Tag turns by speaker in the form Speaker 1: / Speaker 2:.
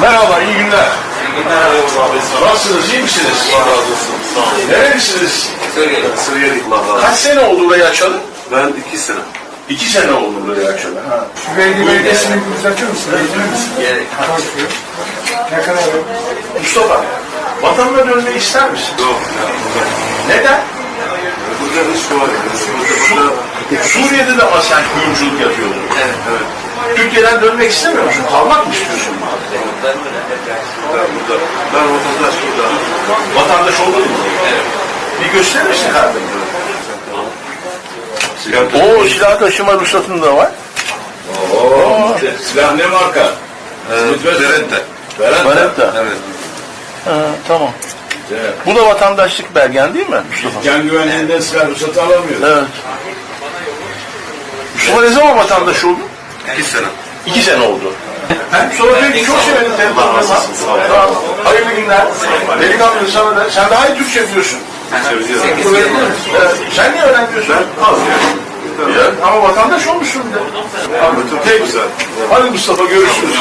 Speaker 1: Merhaba, iyi günler. Nasılsınız, iyi misiniz?
Speaker 2: Allah razı olsun. Sağ olun.
Speaker 1: Nerelisiniz?
Speaker 2: Suriyeli. Suriyeli Allah razı olsun.
Speaker 1: Kaç sene oldu burayı açalım?
Speaker 2: Ben iki sene.
Speaker 1: İki sene oldu burayı açalım. Ha.
Speaker 3: Belediye belediyesini düzeltiyor musun? Eğitimli misin?
Speaker 2: Gerek.
Speaker 3: Konuşuyor. Ne kadar?
Speaker 1: Mustafa, vatanına dönmeyi ister misin?
Speaker 2: Yok.
Speaker 1: Neden?
Speaker 2: Burada iş var. Burada, burada.
Speaker 1: Suriye'de de ama sen kuyumculuk yapıyordun.
Speaker 2: Evet, evet.
Speaker 1: Türkiye'den dönmek istemiyor musun? Kalmak mı istiyorsun?
Speaker 2: Burada, burada. Ben vatandaş burada.
Speaker 1: Vatandaş oldun mu?
Speaker 2: Evet.
Speaker 1: Bir gösterir misin kardeşim? Oo, silah taşıma ruhsatın da var.
Speaker 4: Oo, silah ne marka?
Speaker 2: Ee, Beretta.
Speaker 1: Beretta.
Speaker 2: Evet.
Speaker 1: Ha, tamam.
Speaker 4: Evet.
Speaker 1: Bu da vatandaşlık belgen değil mi Mustafa?
Speaker 4: Can güvenliğinden silah ruhsatı alamıyor.
Speaker 1: Evet. Mustafa ne zaman vatandaş oldun?
Speaker 2: İki sene.
Speaker 1: İki sene oldu. Mustafa peki çok severim
Speaker 2: ol.
Speaker 1: Tamam. Hayırlı günler. Delikanlı sana da. Sen daha iyi Türkçe biliyorsun.
Speaker 2: Söylüyorum.
Speaker 1: Evet. Sen niye öğrenmiyorsun?
Speaker 2: Ben az yani.
Speaker 1: Ya, ama vatandaş olmuşsun bir de.
Speaker 2: Güzel.
Speaker 1: Hadi Mustafa görüşürüz.